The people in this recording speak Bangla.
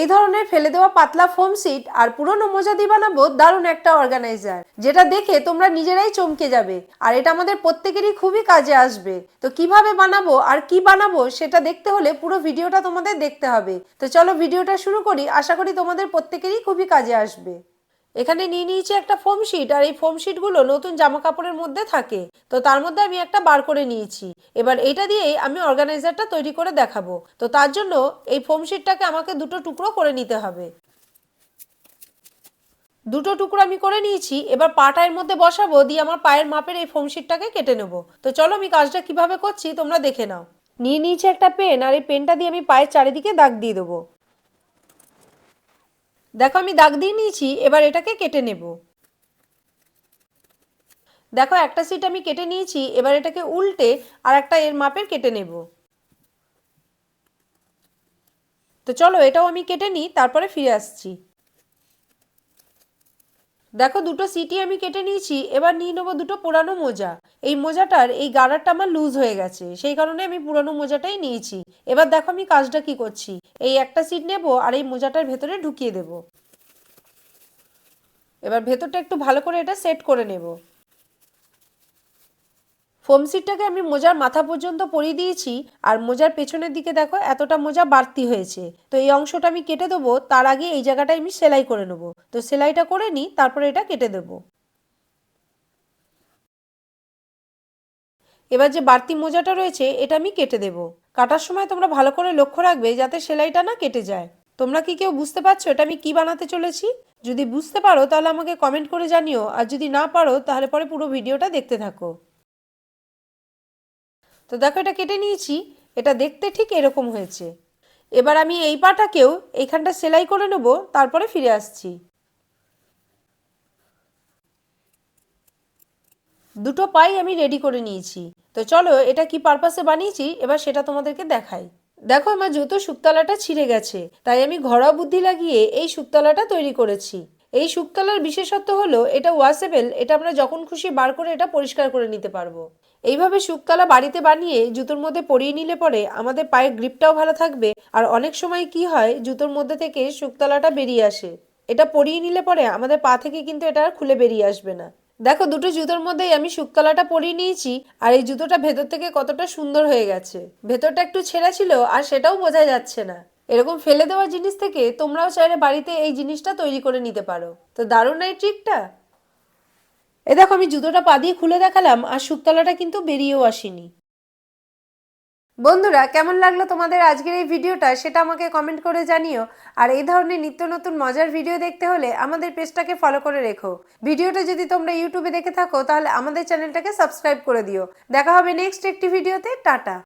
এই ধরনের ফেলে দেওয়া পাতলা ফোম সিট আর পুরনো মোজা দিয়ে বানাবো দারুণ একটা অর্গানাইজার যেটা দেখে তোমরা নিজেরাই চমকে যাবে। আর এটা আমাদের প্রত্যেকেরই খুবই কাজে আসবে। তো কীভাবে বানাবো আর কি বানাবো সেটা দেখতে হলে পুরো ভিডিওটা তোমাদের দেখতে হবে। তো চলো ভিডিওটা শুরু করি, আশা করি তোমাদের প্রত্যেকেরই খুবই কাজে আসবে। এখানে নিয়ে নিয়েছি একটা ফোম শিট আর এই ফোম শিটগুলো নতুন জামা কাপড়ের মধ্যে থাকে। তো তার মধ্যে আমি একটা বার করে নিয়েছি। এবার এটা দিয়েই আমি অর্গানাইজারটা তৈরি করে দেখাবো। তো তার জন্য এই ফোম শিটটাকে আমাকে দুটো টুকরো করে নিতে হবে। দুটো টুকরো আমি করে নিয়েছি। এবার পাটা এর মধ্যে বসাবো, দিয়ে আমার পায়ের মাপের এই ফোম শিটটাকে কেটে নেব। তো চলো আমি কাজটা কীভাবে করছি তোমরা দেখে নাও। নিয়ে নিয়েছি একটা পেন, আর এই পেনটা দিয়ে আমি পায়ের চারিদিকে দাগ দিয়ে দেবো। দেখো আমি দাগ দিয়ে নিয়েছি, এবার এটাকে কেটে নেব। দেখো একটা সিট আমি কেটে নিয়েছি, এবার এটাকে উল্টে আর একটা এর মাপের কেটে নেব। তো চলো এটাও আমি কেটে নিই, তারপরে ফিরে আসছি। দেখো, দুটো সিটি আমি কেটে নিয়েছি, এবার নিয়ে নেব দুটো পুরানো মোজা। এই মোজাটার, এই গাড়ারটা আমার লুজ হয়ে গেছে, সেই কারণে আমি পুরানো মোজাটাই নিয়েছি। এবার দেখো আমি কাজটা কি করছি। এই একটা সিট নেব আর এই মোজাটার ভেতরে ঢুকিয়ে দেব। এবার ভেতরটা একটু ভালো করে এটা সেট করে নেব। ফোম সিটটাকে আমি মোজার মাথা পর্যন্ত পরিয়ে দিয়েছি, আর মোজার পেছনের দিকে দেখো এতটা মোজা বাড়তি হয়েছে। তো এই অংশটা আমি কেটে দেবো, তার আগে এই জায়গাটায় আমি সেলাই করে নেব। তো সেলাইটা করে নিই, তারপরে এটা কেটে দেবো। এবার যে বাড়তি মোজাটা রয়েছে, এটা আমি কেটে দেব। কাটার সময় তোমরা ভালো করে লক্ষ্য রাখবে যাতে সেলাইটা না কেটে যায়। তোমরা কি কেউ বুঝতে পারছ এটা আমি কি বানাতে চলেছি? যদি বুঝতে পারো তাহলে আমাকে কমেন্ট করে জানিও, আর যদি না পারো তাহলে পরে পুরো ভিডিওটা দেখতে থাকো। তো দেখো, এটা কেটে নিয়েছি। এটা দেখতে ঠিক এরকম হয়েছে। এবার আমি এই পাটাকেও এইখানটা সেলাই করে নেব, তারপরে ফিরে আসছি। দুটো পাই আমি রেডি করে নিয়েছি। তো চলো, এটা কি পারপাসে বানিয়েছি? এবার সেটা তোমাদেরকে দেখাই। দেখো, আমার জুতো শুকতলাটা ছিঁড়ে গেছে। তাই আমি ঘরোয়া বুদ্ধি লাগিয়ে এই শুকতলাটা তৈরি করেছি। এই শুকতলার বিশেষত্ব হলো, এটা ওয়াশেবল এটা আমরা যখন খুশি বার করে এটা পরিষ্কার করে নিতে পারব। এইভাবে শুকতলা বাড়িতে বানিয়ে জুতোর মধ্যে পরিয়ে নিলে পরে আমাদের পায়ের গ্রিপটাও ভালো থাকবে। আর অনেক সময় কি হয়, জুতোর মধ্যে থেকে শুকতলাটা বেরিয়ে আসে। এটা পরিয়ে নিলে পরে আমাদের পা থেকে কিন্তু এটা আর খুলে বেরিয়ে আসবে না। দেখো, দুটো জুতোর মধ্যেই আমি শুকতলাটা পরিয়ে নিয়েছি আর এই জুতোটা ভেতর থেকে কতটা সুন্দর হয়ে গেছে। ভেতরটা একটু ছেঁড়া ছিল আর সেটাও বোঝা যাচ্ছে না। এরকম ফেলে দেওয়া জিনিস থেকে তোমরাও চাইলে বাড়িতে এই জিনিসটা তৈরি করে নিতে পারো। তো দারুণ এই ট্রিকটা এ দেখো, আমি জুতোটা পা দিয়ে খুলে দেখালাম, আর শুকতলাটা কিন্তু বেরিয়েও আসেনি। বন্ধুরা, কেমন লাগল তোমাদের আজকের এই ভিডিওটা? সেটা আমাকে কমেন্ট করে জানিও। আর এই ধরনের নিত্য নতুন মজার ভিডিও দেখতে হলে আমাদের পেজটাকে ফলো করে রেখো। ভিডিওটা যদি তোমরা ইউটিউবে দেখে থাকো, তাহলে আমাদের চ্যানেলটাকে সাবস্ক্রাইব করে দিও। দেখা হবে নেক্সট একটি ভিডিওতে। টাটা!